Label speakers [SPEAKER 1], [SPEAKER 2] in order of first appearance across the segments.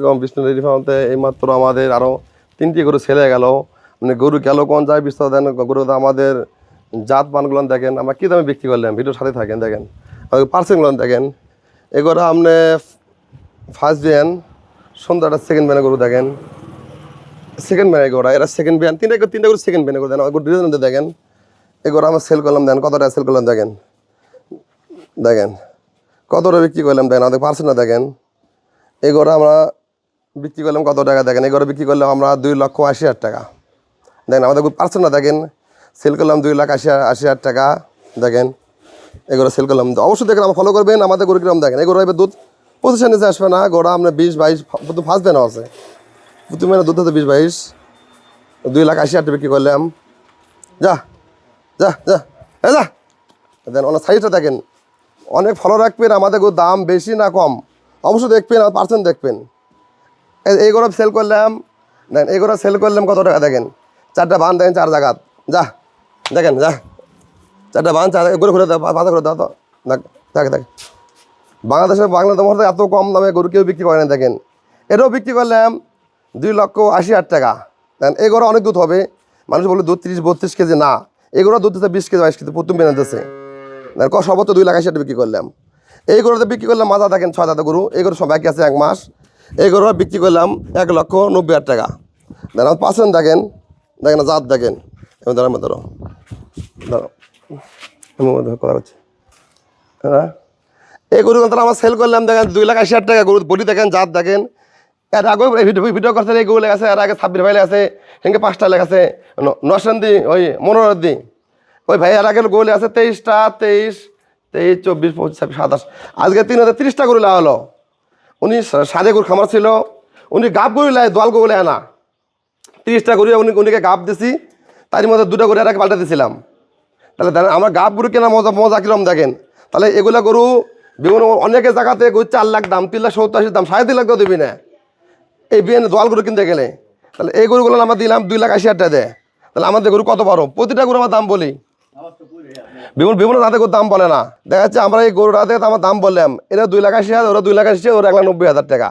[SPEAKER 1] এরকম বিষ্ণু ডেয়ারি ফার্মতে এইমাত্র আমাদের আরও তিনটি গরু ছেলে গেল। মানে গরু গেল কোন যায় বিস্তার দেন, গরু আমাদের জাত মানগুলো দেখেন, আমরা কী দামে বিক্রি করলাম ভিডিওর সাথে থাকেন, দেখেন। পার্সেন্টগুলো দেখেন। এগুলো আপনি ফার্স্ট বিয়ান সন্ধ্যাটা সেকেন্ড বিয়ানে গরু দেখেন। সেকেন্ড বিয়ানে গোড়া এরা সেকেন্ড বিয়ান তিনটা করে- তিনটা করে সেকেন্ড বিয়ানে করে দেন গরু ডিজাইন দেখেন। এগুলো আমরা সেল করলাম দেন কত টাকা সেল করলাম, দেখেন। দেখেন কত টাকা বিক্রি করলাম, দেখেন, আমাদের পার্সেন্টটা দেখেন। এগুলো আমরা বিক্রি করলাম কত টাকা? দেখেন এগুলো বিক্রি করলাম আমরা দুই লক্ষ আশি হাজার টাকা। দেখেন, আমাদের পার্সেন্ট না দেখেন। সেল করলাম দুই লাখ আশি আশি হাজার টাকা। দেখেন এগুলো সেল করলাম। অবশ্যই দেখেন, আমার ফলো করবেন আমাদের গরু কিরম দেখেন এগুলো এবার দুধ পজিশন নিচে আসবে না গোড়া আপনার বিশ, বাইশ, প্রথম ফার্স্ট দেন আছে। প্রথমে দুধ হতে বিশ, বাইশ। দুই লাখ আশি হাজার বিক্রি করলাম। যা যা যা এ যা। দেন ওনার সাইজটা দেখেন। অনেক ফলো রাখবেন, আমাদের দাম বেশি না কম। অবশ্যই দেখবেন আর পার্সেন্ট দেখবেন। এই- এই সেল করলাম। দেখেন, এই গরু সেল করলাম কত টাকা দেখেন? চারটা বান দেখেন, চার জায়গাত যা, দেখেন, যা। চারটা বান, চার গরু ঘুরে দাও, বাধা করে দাও তো। দেখ দেখ বাংলাদেশের বাংলাদেশ মধ্যে এত কম দামে গরু কেউ বিক্রি করে না, দেখেন। এটাও বিক্রি করলাম দুই লক্ষ আশি হাজার টাকা। দেখেন, এই গরু অনেক দুধ হবে। মানুষ বলে দুধ তিরিশ, বত্রিশ কেজি, না। এগুলো দুধ দিতে বিশ কেজি, বাইশ কেজি, প্রথম বেনাতেছে সর্বোচ্চ দুই লাখ আশি হাজার বিক্রি করলাম। এই গরুতে বিক্রি করলাম মাজা দেখেন, ছয় দাদা গরু। এই গরু সব বাকি আছে, এক মাস। এই গরু বিক্রি করলাম এক লক্ষ নব্বই হাজার টাকা। আমার পার্সেন্ট দেখেন। দেখেন জাত দেখেন। আমি দাঁড়াম ধরো আমি কথা বলছি। হ্যাঁ? এই গরু তারা আমার সেল করলাম, দেখেন, দুই লাখ আশি হাজার টাকা গরু বডি দেখেন, জাত দেখেন। এর আগেও ভিডিও ভিডিও করতে এই গরু লেগেছে, এর আগে ছাব্বিশ ভাই লেগেছে সেখানে পাঁচটা লেগেছে। নশান্দি ওই মনোরদি ওই ভাই, এর আগে গরু লেগেছে তেইশটা, তেইশ তেইশ, চব্বিশ, পঁচিশ, ছাব্বিশ, সাতাশ। আজকে তিন হাজার তিরিশটা গরু লাগা হলো উনি সাদে গরু খামার ছিল। উনি গাব গরু লাই, দোয়াল গরু লেয় না তিরিশটা গরু উনি উনিকে গাব দিছি। তারই মধ্যে দুটা গরু আগে পাল্টে দিয়েছিলাম তাহলে আমার গাব গরু কেনা মজা মজা কিরম দেখেন? তাহলে এগুলো গরু বিভিন্ন অনেকে জায়গাতে গরু চার লাখ দাম, তিন লাখ সত্তর আশি দাম, সাড়ে তিন লাখ দিবি না। এই বিয়ে দোয়াল গরু কিনতে গেলে। তাহলে এই গরুগুলো আমরা দিলাম দুই লাখ আশি হাজার টাকা দেয়। তাহলে আমাদের গরু কত বড়? প্রতিটা গরু আমার দাম বলি। বিভিন্ন বিভিন্ন জাতের গরুর দাম বলে না। দেখা যাচ্ছে আমরা এই গরুটাতে আমার দাম বললাম। এটা দুই লাখ আশি হাজার, ওরা দুই লাখ আশি, ওরা এক লাখ নব্বই হাজার টাকা।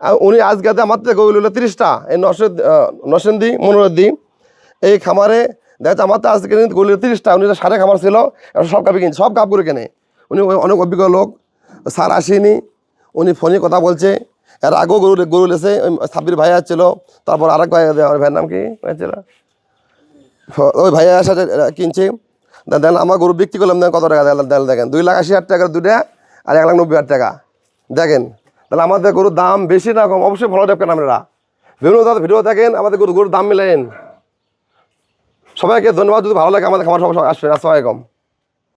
[SPEAKER 1] আর উনি আজকে আমার থেকে গরু নিল তিরিশটা। এই নশের নসেন্দি মনোরদি এই খামারে দেখা যাচ্ছে আমার তো আজকে গরু তিরিশটা। উনি সাড়ে খামার ছিল সব কাপি কিনছে, সব কাপ করে কেনে। উনি অনেক অভিজ্ঞ লোক, স্যার আসেনি। উনি ফোনে কথা বলছে। এর আগেও গরু গরু লেছে, ওই সাব্বির ভাই ছিল তারপর আরেক ভাই ভাইয়ের নাম কি? হয়েছিল ওই ভাইয়া সাথে কিনছে। দেন আমার গরু বিক্রি করলাম, দেন কত টাকা? দেন দেখেন, দুই লাখ আশি হাজার টাকা দুটা আর এক লাখ নব্বই হাজার টাকা। দেখেন, তাহলে আমাদের গরুর দাম বেশি না কম, অবশ্যই ভালো দেখবেন আপনারা। বিভিন্ন ভিডিও দেখেন, আমাদের গরু গরুর দাম মিলেন সবাইকে ধন্যবাদ, যদি ভালো লাগে আমাদের খাবার সবাই আসবেন। আসসালামাইকুম